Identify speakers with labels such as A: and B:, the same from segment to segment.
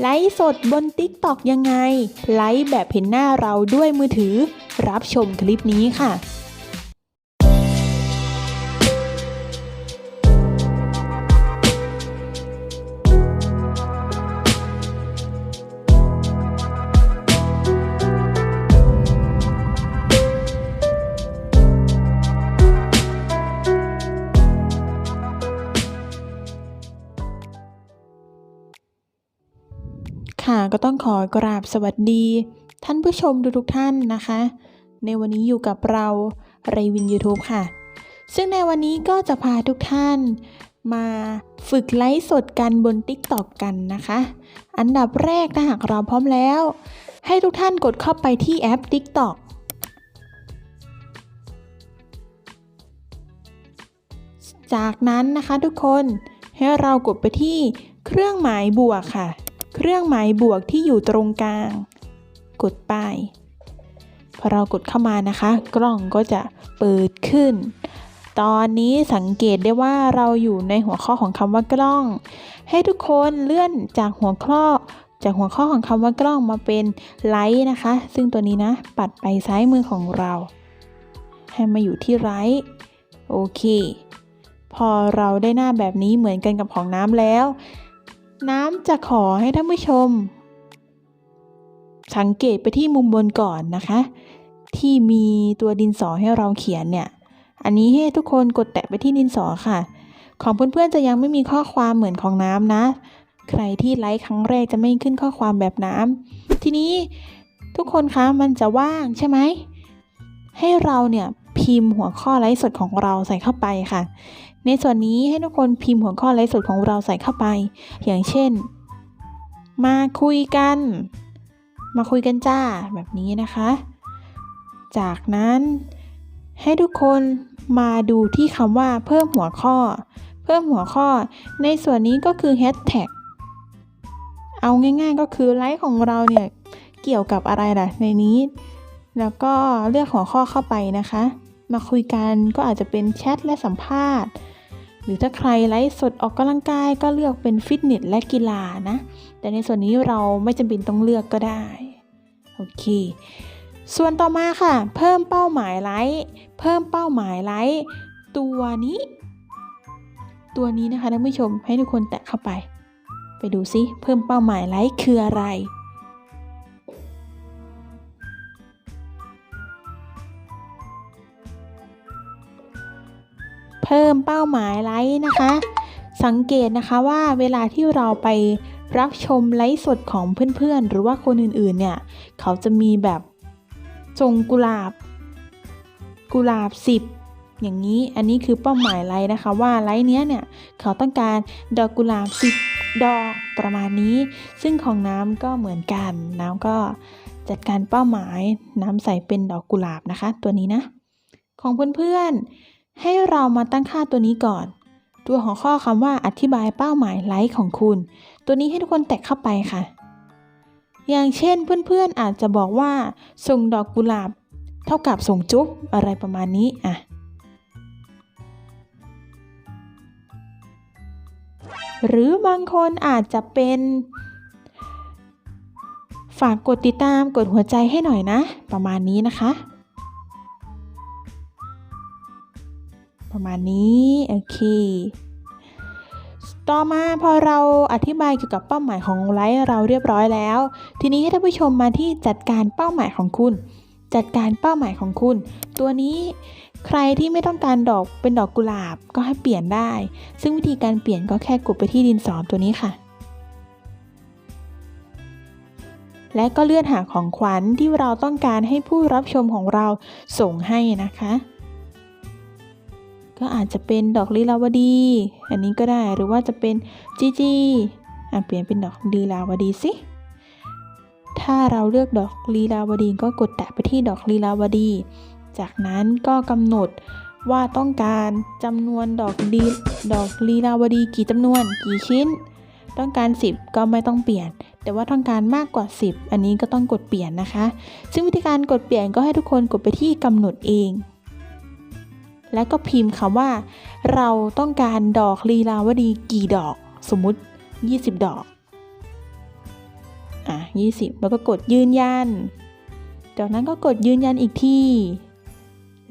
A: ไลฟ์สดบน TikTok ยังไง ไลฟ์แบบเห็นหน้าเราด้วยมือถือ รับชมคลิปนี้ค่ะ ค่ะก็ต้องขอกราบสวัสดี ท่านผู้ชมทุกๆท่านนะคะ ในวันนี้อยู่กับเราเรวิน YouTube ค่ะ ซึ่งในวันนี้ก็จะพาทุกท่านมาฝึกไลฟ์สดกันบน TikTok กันนะคะ อันดับแรกถ้าหากเราพร้อมแล้ว ให้ทุกท่านกดเข้าไปที่แอป TikTok จากนั้นนะคะทุกคนให้เรากดไปที่เครื่องหมายบวกค่ะ เครื่องหมายบวกที่อยู่ตรงกลาง กดไป พอเรากดเข้ามานะคะ กล้องก็จะเปิดขึ้น ตอนนี้สังเกตได้ว่าเราอยู่ในหัวข้อของคำว่ากล้อง ให้ทุกคนเลื่อนจากหัวข้อจากหัวข้อของคำว่ากล้องมาเป็นไลท์นะคะ ซึ่งตัวนี้นะ ปัดไปซ้ายมือของเรา ให้มาอยู่ที่ไลท์โอเค พอเราได้หน้าแบบนี้เหมือนกันกับของน้ำแล้ว น้ำจะขอให้ท่านผู้ชม สังเกตไปที่มุมบนก่อนนะคะ ที่มีตัวดินสอให้เราเขียนเนี่ย อันนี้ให้ทุกคนกดแตะไปที่ดินสอค่ะ ของเพื่อนๆจะยังไม่มีข้อความเหมือนของน้ำนะ ใครที่ไลค์ครั้งแรกจะไม่ขึ้นข้อความแบบน้ำทีนี้ทุกคนคะมันจะว่างใช่ไหมให้เราเนี่ยพิมพ์หัวข้อไลฟ์สดของเราใส่เข้าไปค่ะ ในส่วนนี้ให้ทุกคนพิมพ์หัวข้อไลฟ์สดของเราใส่เข้าไป อย่างเช่น มาคุยกัน มาคุยกันจ้าแบบนี้นะคะ จากนั้นให้ทุกคนมาดูที่คำว่าเพิ่มหัวข้อ เพิ่มหัวข้อ ในส่วนนี้ก็คือแฮชแท็กเอาง่าย ๆ ก็คือไลฟ์ของเราเนี่ย เกี่ยวกับอะไรล่ะในนี้ แล้วก็เลือกหัวข้อเข้าไปนะคะ มาคุยกันก็อาจจะเป็นแชทและสัมภาษณ์ หรือถ้าใครไลฟ์สดออกกำลังกายก็เลือกเป็นฟิตเนสและกีฬานะ แต่ในส่วนนี้เราไม่จำเป็นต้องเลือกก็ได้ โอเค ส่วนต่อมาค่ะ เพิ่มเป้าหมายไลค์เพิ่มเป้าหมายไลค์ตัวนี้ ตัวนี้นะคะท่านผู้ชมให้ทุกคนแตะเข้าไป ไปดูซิเพิ่มเป้าหมายไลค์คืออะไร พิ่มเป้าหมายไลค์นะคะ สังเกตนะคะว่าเวลาที่เราไปรับชมไลฟ์สดของเพื่อนๆ หรือว่าคนอื่นๆเนี่ย เขาจะมีแบบทรงกุหลาบ กุหลาบสิบอย่างนี้อันนี้คือเป้าหมายไลค์นะคะว่าไลค์เนี้ยเนี่ยเขาต้องการดอกกุหลาบสิบดอกประมาณนี้ ซึ่งของน้ำก็เหมือนกัน น้ำก็จัดการเป้าหมายน้ำใส่เป็นดอกกุหลาบนะคะ ตัวนี้นะ ของเพื่อนๆ ให้เรามาตั้งค่าตัวนี้ก่อน ตัวของข้อคำว่าอธิบายเป้าหมายไลค์ของคุณ ตัวนี้ให้ทุกคนแตะเข้าไปค่ะ อย่างเช่นเพื่อนๆอาจจะบอกว่า ส่งดอกกุหลาบ เท่ากับส่งจุ๊บอะไรประมาณนี้อะหรือบางคนอาจจะเป็น ฝากกดติดตามกดหัวใจให้หน่อยนะ ประมาณนี้นะคะ ประมาณนี้ โอเค ต่อมาพอเราอธิบายเกี่ยวกับเป้าหมายของไลฟ์เราเรียบร้อยแล้ว ทีนี้ให้ท่านผู้ชมมาที่จัดการเป้าหมายของคุณ จัดการเป้าหมายของคุณ ตัวนี้ใครที่ไม่ต้องการดอกเป็นดอกกุหลาบก็ให้เปลี่ยนได้ ซึ่งวิธีการเปลี่ยนก็แค่กดไปที่ดินสอตัวนี้ค่ะและก็เลื่อนหาของขวัญที่เราต้องการให้ผู้รับชมของเราส่งให้นะคะ ก็อาจจะเป็นดอกลีลาวดี อันนี้ก็ได้หรือว่าจะเป็นจีจีอะเปลี่ยนเป็นดอกลีลาวดีสิถ้าเราเลือกดอกลีลาวดีก็กดแตะไปที่ดอกลีลาวดี จากนั้นก็กำหนดว่าต้องการจำนวนดอกดีดอกลีลาวดีกี่จำนวนกี่ชิ้น ต้องการ 10 ก็ไม่ต้องเปลี่ยน แต่ว่าต้องการมากกว่า 10 อันนี้ก็ต้องกดเปลี่ยนนะคะ ซึ่งวิธีการกดเปลี่ยนก็ให้ทุกคนกดไปที่กำหนดเอง แล้วก็พิมพ์คำว่า เราต้องการดอกลีลาวดีกี่ดอก สมมุติ 20 ดอก อะ 20 แล้วก็กดยืนยัน จากนั้นก็กดยืนยันอีกที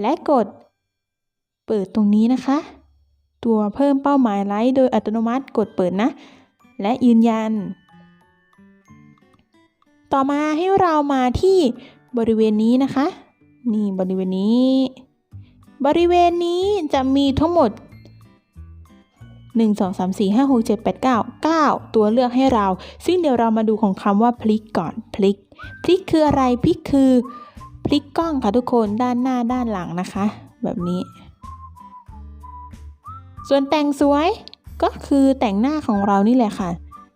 A: และกด เปิดตรงนี้นะคะ ตัวเพิ่มเป้าหมายไลค์โดยอัตโนมัติกดเปิดนะ และยืนยัน ต่อมาให้เรามาที่บริเวณนี้นะคะ นี่บริเวณนี้ บริเวณนี้จะมีทั้งหมด 1 2 3 4 5 6 7 8 9 9 ตัวเลือกให้เรา ซึ่งเดี๋ยวเรามาดูของคำว่าพลิกก่อนพลิก พลิกคืออะไรพลิกคือพลิกกล้องค่ะทุกคนด้านหน้าด้านหลังนะคะ แบบนี้ ส่วนแต่งสวยก็คือแต่งหน้าของเรานี่แหละค่ะ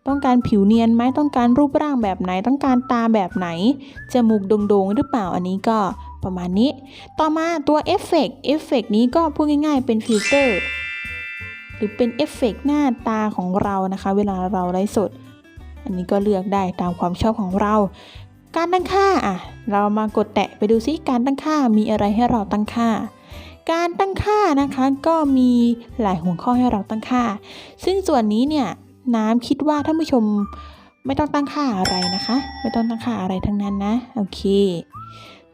A: ต้องการผิวเนียนไหมต้องการรูปร่างแบบไหน ต้องการตาแบบไหน จมูกโด่งๆหรือเปล่าอันนี้ก็ ประมาณนี้ ต่อมาตัวเอฟเฟกต์เอฟเฟกต์นี้ก็พูดง่ายๆเป็นฟิลเตอร์หรือเป็นเอฟเฟกต์หน้าตาของเรานะคะ เวลาเราไลฟ์สด อันนี้ก็เลือกได้ตามความชอบของเรา การตั้งค่าอะเรามากดแตะไปดูซิการตั้งค่ามีอะไรให้เราตั้งค่าการตั้งค่านะคะก็มีหลายหัวข้อให้เราตั้งค่า ซึ่งส่วนนี้เนี่ยน้ำคิดว่าท่านผู้ชมไม่ต้องตั้งค่าอะไรนะคะ ไม่ต้องตั้งค่าอะไรทั้งนั้นนะ โอเค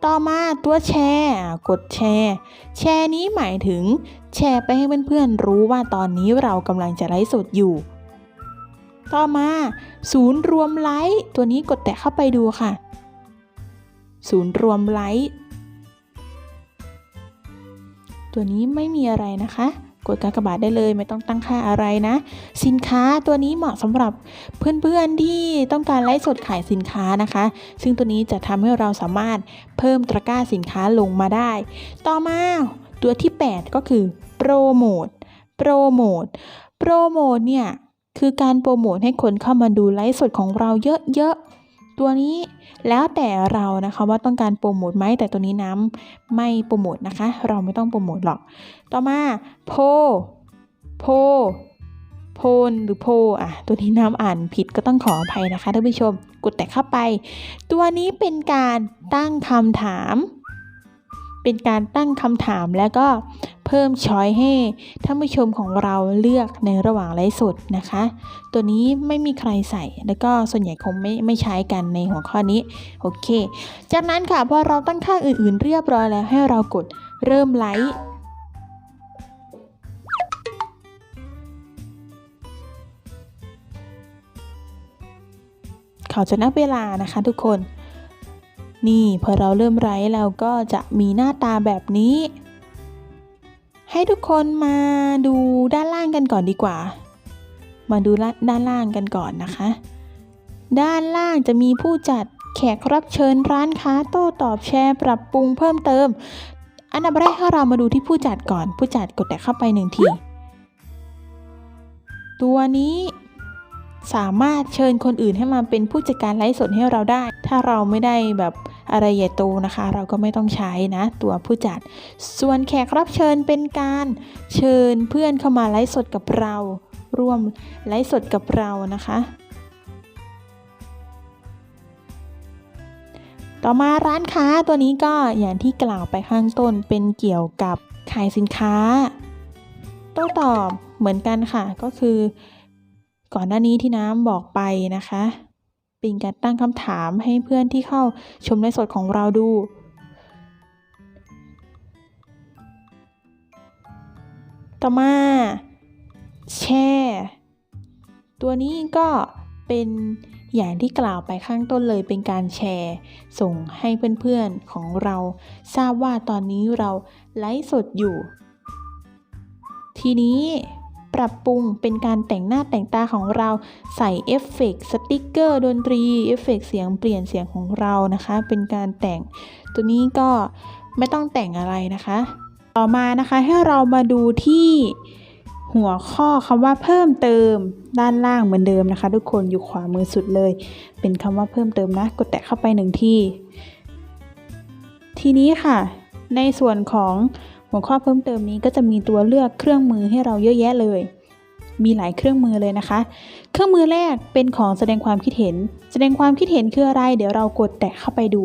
A: ต่อมาตัวแชร์อ่กดแชร์ แชร์นี้หมายถึง แชร์ไปให้เพื่อนๆรู้ว่าตอนนี้เรากำลังจะไลฟ์สดอยู่ ต่อมา ศูนย์รวมไลฟ์ตัวนี้กดแตะเข้าไปดูค่ะ ศูนย์รวมไลฟ์ตัวนี้ไม่มีอะไรนะคะ กดกากบาทได้เลย ไม่ต้องตั้งค่าอะไรนะ สินค้าตัวนี้เหมาะสำหรับเพื่อนๆที่ต้องการไลฟ์สดขายสินค้านะคะ ซึ่งตัวนี้จะทำให้เราสามารถเพิ่มตะกร้าสินค้าลงมาได้ ต่อมาตัวที่ 8 ก็คือโปรโมทโปรโมทโปรโมทเนี่ยคือการโปรโมทให้คนเข้ามาดูไลฟ์สดของเราเยอะๆ ตัวนี้แล้วแต่เรานะคะว่าต้องการโปรโมทไหมแต่ตัวนี้น้ำไม่โปรโมทนะคะ เราไม่ต้องโปรโมทหรอก ต่อมาโพโพโพนหรือโพอะตัวนี้น้ำอ่านผิดก็ต้องขออภัยนะคะท่านผู้ชม กดแตะเข้าไป ตัวนี้เป็นการตั้งคำถาม เป็นการตั้งคำถามแล้วก็เพิ่มช้อยให้ท่านผู้ชมของเราเลือกในระหว่างไลฟ์สดนะคะ ตัวนี้ไม่มีใครใส่แล้วก็ส่วนใหญ่คงไม่ไม่ใช้กันในหัวข้อนี้โอเค จากนั้นค่ะพอเราตั้งค่าอื่นๆ เรียบร้อยแล้วให้เรากดเริ่มไลฟ์เขาจะนับเวลานะคะทุกคน นี่พอเราเริ่มไลฟ์เราก็จะมีหน้าตาแบบนี้ ให้ทุกคนมาดูด้านล่างกันก่อนดีกว่า มาดูด้านล่างกันก่อนนะคะ ด้านล่างจะมีผู้จัดแขกรับเชิญร้านค้าโต้ตอบแชร์ปรับปรุงเพิ่มเติม อันดับแรกให้เรามาดูที่ผู้จัดก่อน ผู้จัดกดแตะเข้าไปหนึ่งที ตัวนี้สามารถเชิญคนอื่นให้มาเป็นผู้จัดการไลฟ์สดให้เราได้ ถ้าเราไม่ได้แบบ อะไรใหญ่โตนะคะ เราก็ไม่ต้องใช้นะ ตัวผู้จัด ส่วนแขกรับเชิญเป็นการเชิญเพื่อนเข้ามาไลฟ์สดกับเราร่วมไลฟ์สดกับเรานะคะ ต่อมาร้านค้าตัวนี้ก็อย่างที่กล่าวไปข้างต้นเป็นเกี่ยวกับขายสินค้าโต้ตอบเหมือนกันค่ะก็คือ ก่อนหน้านี้ที่น้ำบอกไปนะคะ เป็นการตั้งคำถามให้เพื่อนที่เข้าชมไลฟ์สดของเราดู ต่อมาแชร์ตัวนี้ก็เป็นอย่างที่กล่าวไปข้างต้นเลยเป็นการแชร์ ส่งให้เพื่อนๆของเรา ทราบว่าตอนนี้เราไลฟ์สดอยู่ ทีนี้ ปรับปรุงเป็นการแต่งหน้าแต่งตาของเราใส่เอฟเฟกต์สติกเกอร์ดนตรีเอฟเฟกต์เสียงเปลี่ยนเสียงของเรานะคะ เป็นการแต่งตัวนี้ก็ไม่ต้องแต่งอะไรนะคะ ต่อมานะคะให้เรามาดูที่หัวข้อคำว่าเพิ่มเติมด้านล่างเหมือนเดิมนะคะ ทุกคนอยู่ขวามือสุดเลย เป็นคำว่าเพิ่มเติมนะ กดแตะเข้าไปหนึ่งที่ทีนี้ค่ะ ในส่วนของ หัวข้อเพิ่มเติมนี้ก็จะมีตัวเลือกเครื่องมือให้เราเยอะแยะเลย มีหลายเครื่องมือเลยนะคะ เครื่องมือแรกเป็นของแสดงความคิดเห็น แสดงความคิดเห็นคืออะไร เดี๋ยวเรากดแตะเข้าไปดู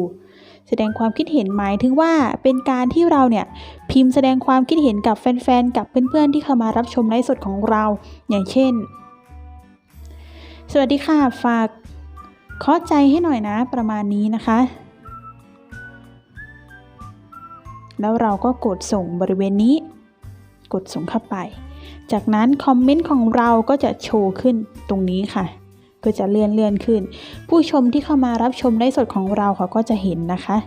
A: แสดงความคิดเห็นหมายถึงว่าเป็นการที่เราเนี่ยพิมพ์แสดงความคิดเห็นกับแฟนๆ กับเพื่อนๆ ที่เข้ามารับชมไลฟ์สดของเรา อย่างเช่น สวัสดีค่ะ ฝากเคาะใจให้หน่อยนะ ประมาณนี้นะคะ แล้วเราก็กดส่งบริเวณนี้ กดส่งเข้าไป จากนั้นคอมเมนต์ของเราก็จะโชว์ขึ้นตรงนี้ค่ะ ก็จะเลื่อนเลื่อนขึ้น ผู้ชมที่เข้ามารับชมไลฟ์สดของเราเขาก็จะเห็นนะคะ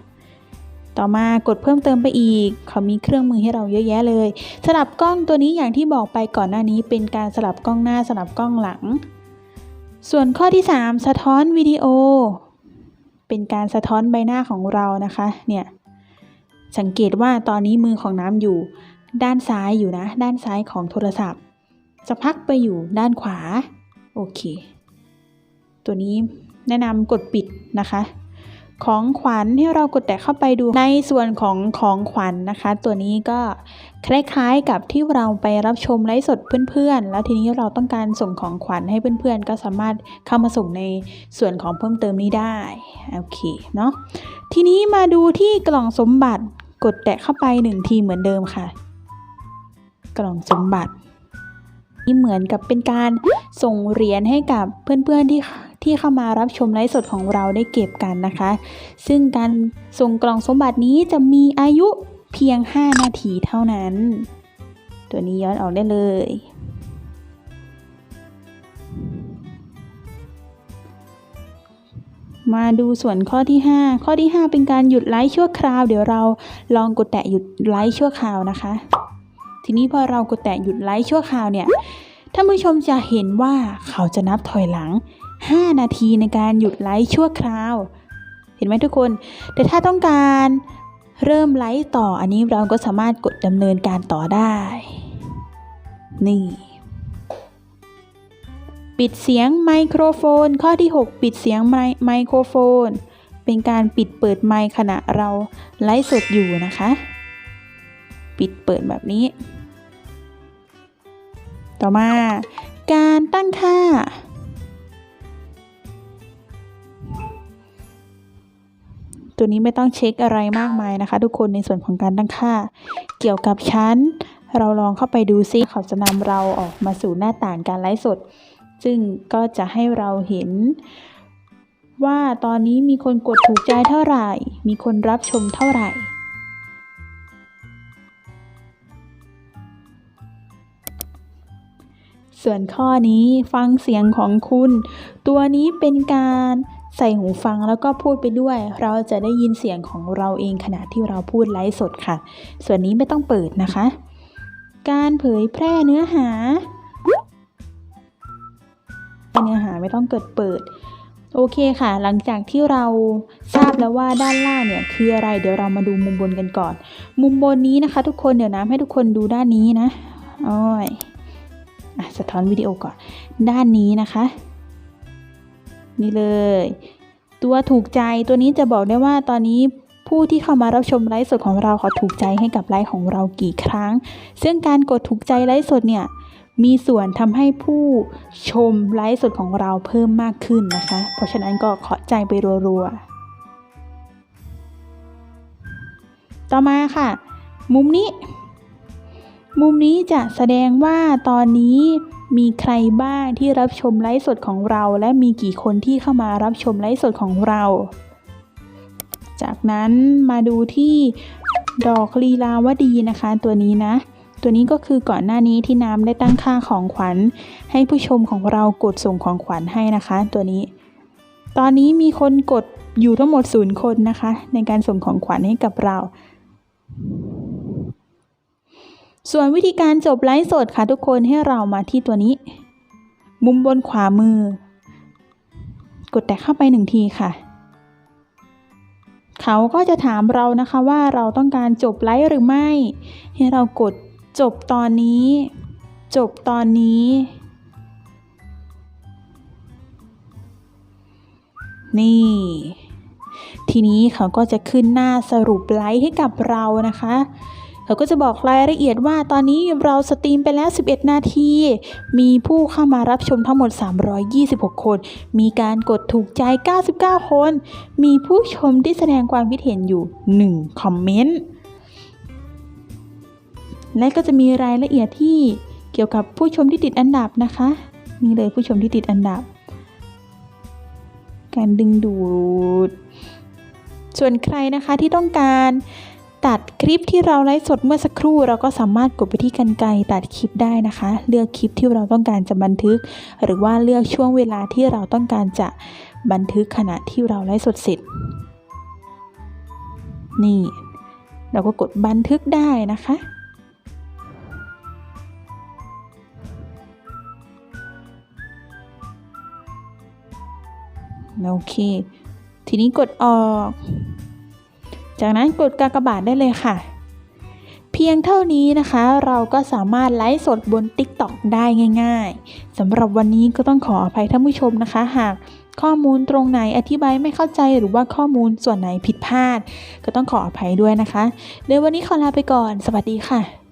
A: ต่อมากดเพิ่มเติมไปอีก เขามีเครื่องมือให้เราเยอะแยะเลย สลับกล้องตัวนี้อย่างที่บอกไปก่อนหน้านี้ เป็นการสลับกล้องหน้าสลับกล้องหลัง ส่วนข้อที่ 3 สะท้อนวิดีโอเป็นการสะท้อนใบหน้าของเรานะคะ เนี่ย สังเกตว่าตอนนี้มือของน้ำอยู่ ด้านซ้ายอยู่นะ ด้านซ้ายของโทรศัพท์สักพักไปอยู่ด้านขวา โอเค ตัวนี้แนะนำกดปิดนะคะ ของขวัญให้เรากดแตะเข้าไปดูในส่วนของของขวัญนนะคะ ตัวนี้ก็คล้ายๆ กับที่เราไปรับชมไลฟ์สดเพื่อนๆ แล้วทีนี้เราต้องการส่งของขวัญให้เพื่อนๆ ก็สามารถเข้ามาส่งในส่วนของเพิ่มเติมนี้ได้โอเคเนาะทีนี้มาดูที่กล่องสมบัติกดแตะเข้าไปหนึ่งทีเหมือนเดิมค่ะ กล่องสมบัตินี่เหมือนกับเป็นการส่งเหรียญให้กับเพื่อนๆที่ที่เข้ามารับชมไลฟ์สดของเราได้เก็บกันนะคะ ซึ่งการส่งกล่องสมบัตินี้จะมีอายุ เพียง 5 นาทีเท่านั้น ตัวนี้ย้อนออกได้เลย มาดูส่วนข้อที่ 5 ข้อที่ 5 เป็นการหยุดไลฟ์ชั่วคราว เดี๋ยวเราลองกดแตะหยุดไลฟ์ชั่วคราวนะคะ ทีนี้พอเรากดแตะหยุดไลฟ์ชั่วคราวเนี่ยท่านผู้ชมจะเห็นว่าเขาจะนับถอยหลัง 5 นาทีในการหยุดไลฟ์ชั่วคราว เห็นไหมทุกคน แต่ถ้าต้องการ เริ่มไลฟ์ต่ออันนี้เราก็สามารถกดดำเนินการต่อได้ นี่ ปิดเสียงไมโครโฟน ข้อที่ 6 ปิดเสียงไมไมโครโฟน เป็นการปิดเปิดไมค์ขณะเราไลฟ์สดอยู่นะคะ ปิดเปิดแบบนี้ ต่อมา การตั้งค่า ตัวนี้ไม่ต้องเช็คอะไรมากมายนะคะ ทุกคนในส่วนของการตั้งค่า เกี่ยวกับชั้น เราลองเข้าไปดูซิเขาจะนำเราออกมาสู่หน้าต่างการไลฟ์สด ซึ่งก็จะให้เราเห็น ว่าตอนนี้มีคนกดถูกใจเท่าไหร่ มีคนรับชมเท่าไหร่ส่วนข้อนี้ฟังเสียงของคุณ ตัวนี้เป็นการ ใส่หูฟังแล้วก็พูดไปด้วย เราจะได้ยินเสียงของเราเองขณะที่เราพูดไลฟ์สดค่ะ ส่วนนี้ไม่ต้องเปิดนะคะ การเผยแพร่เนื้อหาเนื้อหาไม่ต้องเกิดเปิด โอเคค่ะ หลังจากที่เราทราบแล้วว่าด้านล่างเนี่ยคืออะไร เดี๋ยวเรามาดูมุมบนกันก่อน มุมบนนี้นะคะ ทุกคนเดี๋ยวน้ำให้ทุกคนดูด้านนี้นะอ้อยอะสะท้อนวิดีโอก่อน ด้านนี้นะคะ นี่เลย ตัวถูกใจตัวนี้จะบอกได้ว่าตอนนี้ผู้ที่เข้ามารับชมไลฟ์สดของเราเขาถูกใจให้กับไลฟ์ของเรากี่ครั้ง ซึ่งการกดถูกใจไลฟ์สดเนี่ยมีส่วนทำให้ผู้ชมไลฟ์สดของเราเพิ่มมากขึ้นนะคะ เพราะฉะนั้นก็ขอใจไปรัวๆ ต่อมาค่ะ มุมนี้ มุมนี้จะแสดงว่าตอนนี้ มีใครบ้างที่รับชมไลฟ์สดของเรา และมีกี่คนที่เข้ามารับชมไลฟ์สดของเรา จากนั้นมาดูที่ดอกลีลาวดีนะคะ ตัวนี้นะ ตัวนี้ก็คือก่อนหน้านี้ที่น้ำได้ตั้งค่าของขวัญ ให้ผู้ชมของเรากดส่งของขวัญให้นะคะ ตัวนี้ ตอนนี้มีคนกดอยู่ทั้งหมดศูนย์คนนะคะ ในการส่งของขวัญให้กับเรา ส่วนวิธีการจบไลฟ์สดค่ะทุกคนให้เรามาที่ตัวนี้ มุมบนขวามือ กดแตะเข้าไปหนึ่งทีค่ะ เขาก็จะถามเรานะคะว่าเราต้องการจบไลฟ์หรือไม่ ให้เรากดจบตอนนี้ จบตอนนี้ นี่ ทีนี้เขาก็จะขึ้นหน้าสรุปไลฟ์ให้กับเรานะคะ เขาก็จะบอกรายละเอียดว่าตอนนี้เราสตรีมไปแล้ว 11 นาที มีผู้เข้ามารับชมทั้งหมด 326 คน มีการกดถูกใจ 99 คน มีผู้ชมที่แสดงความคิดเห็นอยู่ 1 คอมเมนต์ และก็จะมีรายละเอียดที่เกี่ยวกับผู้ชมที่ติดอันดับนะคะ นี่เลยผู้ชมที่ติดอันดับ การดึงดูด ส่วนใครนะคะที่ต้องการ ตัดคลิปที่เราไลฟ์สดเมื่อสักครู่ เราก็สามารถกดไปที่กันไกรตัดคลิปได้นะคะ เลือกคลิปที่เราต้องการจะบันทึก หรือว่าเลือกช่วงเวลาที่เราต้องการจะบันทึกขณะที่เราไลฟ์สดเสร็จ นี่ เราก็กดบันทึกได้นะคะโอเค ทีนี้กดออก จากนั้นกดกากบาทได้เลยค่ะ เพียงเท่านี้นะคะ เราก็สามารถไลฟ์สดบน TikTok ได้ง่าย ๆสำหรับวันนี้ก็ต้องขออภัยท่านผู้ชมนะคะ หากข้อมูลตรงไหนอธิบายไม่เข้าใจหรือว่าข้อมูลส่วนไหนผิดพลาด ก็ต้องขออภัยด้วยนะคะเดี๋ยววันนี้ขอลาไปก่อน สวัสดีค่ะ